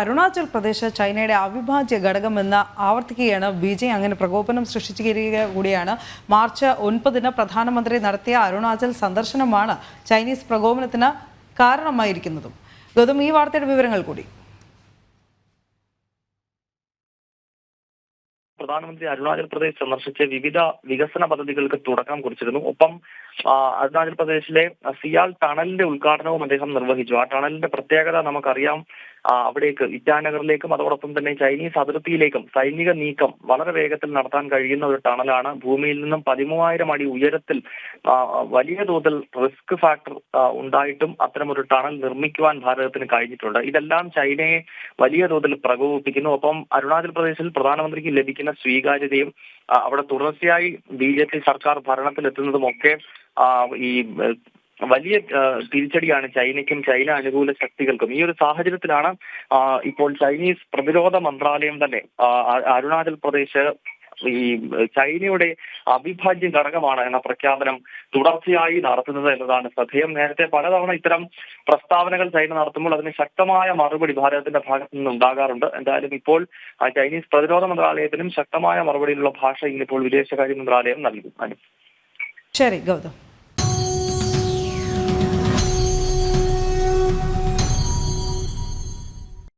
അരുണാചൽ പ്രദേശ് ചൈനയുടെ അവിഭാജ്യ ഘടകമെന്ന് ആവർത്തിക്കുകയാണ് ബീജിംഗ് അങ്ങനെ പ്രകോപനം സൃഷ്ടിച്ചിരിക്കുക കൂടിയാണ്. മാർച്ച് ഒൻപതിന് പ്രധാനമന്ത്രി നടത്തിയ അരുണാചൽ സന്ദർശനമാണ് ചൈനീസ് പ്രകോപനത്തിന് കാരണമായിരിക്കുന്നതും. ഗൗതം ഈ വാർത്തയുടെ വിവരങ്ങൾ കൂടി. പ്രധാനമന്ത്രി അരുണാചൽ പ്രദേശ് സന്ദർശിച്ച് വിവിധ വികസന പദ്ധതികൾക്ക് തുടക്കം കുറിച്ചിരുന്നു. ഒപ്പം അരുണാചൽ പ്രദേശിലെ സിയാൽ ടണലിന്റെ ഉദ്ഘാടനവും അദ്ദേഹം നിർവഹിച്ചു. ആ ടണലിന്റെ പ്രത്യേകത നമുക്കറിയാം. അവിടേക്ക് ഇറ്റാനഗറിലേക്കും അതോടൊപ്പം തന്നെ ചൈനീസ് അതിർത്തിയിലേക്കും സൈനിക നീക്കം വളരെ വേഗത്തിൽ നടത്താൻ കഴിയുന്ന ഒരു ടണലാണ്. ഭൂമിയിൽ നിന്നും പതിമൂവായിരം അടി ഉയരത്തിൽ വലിയ തോതിൽ റിസ്ക് ഫാക്ടർ ഉണ്ടായിട്ടും അത്തരമൊരു ടണൽ നിർമ്മിക്കുവാൻ ഭാരതത്തിന് കഴിഞ്ഞിട്ടുണ്ട്. ഇതെല്ലാം ചൈനയെ വലിയ തോതിൽ പ്രകോപിപ്പിക്കുന്നു. ഒപ്പം അരുണാചൽ പ്രദേശിൽ പ്രധാനമന്ത്രിക്ക് ലഭിക്കുന്ന സ്വീകാര്യതയും ആ, അവിടെ തുടർച്ചയായി ബി ജെ പി സർക്കാർ ഭരണത്തിലെത്തുന്നതുമൊക്കെ ഈ വലിയ തിരിച്ചടിയാണ് ചൈനയ്ക്കും ചൈന അനുകൂല ശക്തികൾക്കും. ഈ ഒരു സാഹചര്യത്തിലാണ് ഇപ്പോൾ ചൈനീസ് പ്രതിരോധ മന്ത്രാലയം തന്നെ അരുണാചൽ പ്രദേശ് ഈ ചൈനയുടെ അവിഭാജ്യ ഘടകമാണ് എന്ന പ്രഖ്യാപനം തുടർച്ചയായി നടത്തുന്നത് എന്നതാണ് ശ്രദ്ധേയം. നേരത്തെ പലതവണ ഇത്തരം പ്രസ്താവനകൾ ചൈന നടത്തുമ്പോൾ അതിന് ശക്തമായ മറുപടി ഭാരതത്തിന്റെ ഭാഗത്തു നിന്ന് ഉണ്ടാകാറുണ്ട് എന്തായാലും ഇപ്പോൾ ചൈനീസ് പ്രതിരോധ മന്ത്രാലയത്തിനും ശക്തമായ മറുപടിയിലുള്ള ഭാഷ ഇന്നിപ്പോൾ വിദേശകാര്യ മന്ത്രാലയം നൽകും. ശരി ഗൗതം.